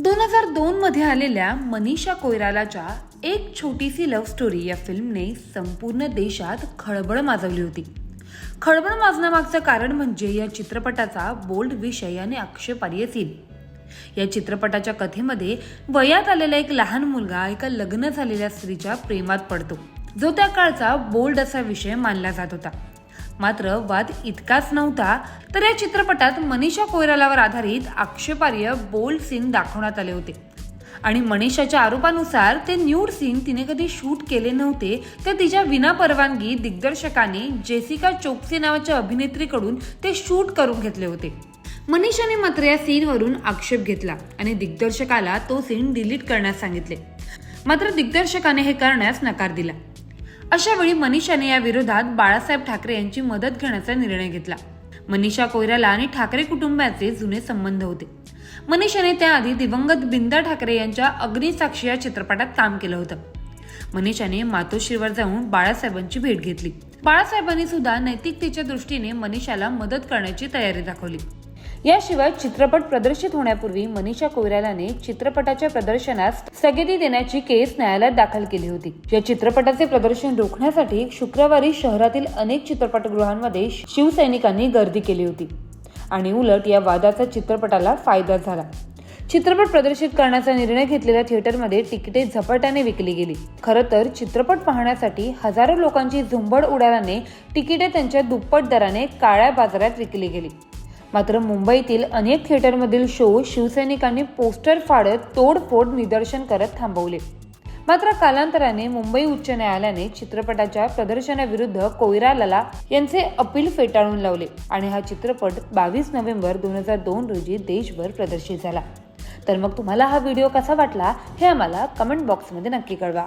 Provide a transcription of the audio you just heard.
दोन हजार दोनमध्ये आलेल्या मनीषा कोयरालाच्या एक छोटीशी लव्ह स्टोरी या फिल्मने संपूर्ण देशात खळबळ माजवली होती. खळबळ माजण्यामागचं कारण म्हणजे या चित्रपटाचा बोल्ड विषय आणि आक्षेपार्ह सीन या चित्रपटाच्या कथेमध्ये वयात आलेला एक लहान मुलगा एका लग्न झालेल्या स्त्रीच्या प्रेमात पडतो. जो त्या काळचा बोल्ड असा विषय मानला जात होता. मात्र वाद इतकाच नव्हता तर या चित्रपटात मनीषा कोयरालावर आधारित आक्षेपार्ह बोल्ड सीन दाखवण्यात आले होते. आणि मनीषाच्या आरोपानुसार ते न्यूड सीन तिने कधी शूट केले नव्हते तर तिच्या विना परवानगी दिग्दर्शकाने जेसिका चोक्सी नावाच्या अभिनेत्रीकडून ते शूट करून घेतले होते. मनीषाने मात्र या सीनवरून आक्षेप घेतला आणि दिग्दर्शकाला तो सीन डिलीट करण्यास सांगितले. मात्र दिग्दर्शकाने हे करण्यास नकार दिला. अशा वेळी मनीषाने या विरोधात बाळासाहेब ठाकरे यांची मदत घेण्याचा निर्णय घेतला. मनीषा कोयराला आणि ठाकरे कुटुंबाचे जुने संबंध होते. मनीषाने त्याआधी दिवंगत बिंदा ठाकरे यांच्या अग्निसाक्षी या चित्रपटात काम केलं होतं. मनीषाने मातोश्रीवर जाऊन बाळासाहेबांची भेट घेतली. बाळासाहेबांनी सुद्धा नैतिकतेच्या दृष्टीने मनीषाला मदत करण्याची तयारी दाखवली. याशिवाय चित्रपट प्रदर्शित होण्यापूर्वी मनीषा कोयरालाने चित्रपटाच्या प्रदर्शनास स्थगिती देण्याची केस न्यायालयात दाखल केली होती. या चित्रपटाचे प्रदर्शन रोखण्यासाठी शुक्रवारी शहरातील अनेक चित्रपटगृहांमध्ये शिवसैनिकांनी गर्दी केली होती. आणि उलट या वादाचा चित्रपटाला फायदा झाला. चित्रपट प्रदर्शित करण्याचा निर्णय घेतलेल्या थिएटरमध्ये तिकिटे झपाट्याने विकली गेली. खरं तर चित्रपट पाहण्यासाठी हजारो लोकांची झुंबड उडाल्याने तिकिटे त्यांच्या दुप्पट दराने काळ्या बाजारात विकली गेली. मात्र मुंबईतील अनेक थिएटरमधील शो शिवसैनिकांनी पोस्टर फाडत तोडफोड निदर्शन करत थांबवले. मात्र कालांतराने मुंबई उच्च न्यायालयाने चित्रपटाच्या प्रदर्शनाविरुद्ध कोयरालाला यांचे अपील फेटाळून लावले आणि हा चित्रपट बावीस नोव्हेंबर दोन हजार दोन रोजी देशभर प्रदर्शित झाला. तर मग तुम्हाला हा व्हिडिओ कसा वाटला हे आम्हाला कमेंट बॉक्समध्ये नक्की कळवा.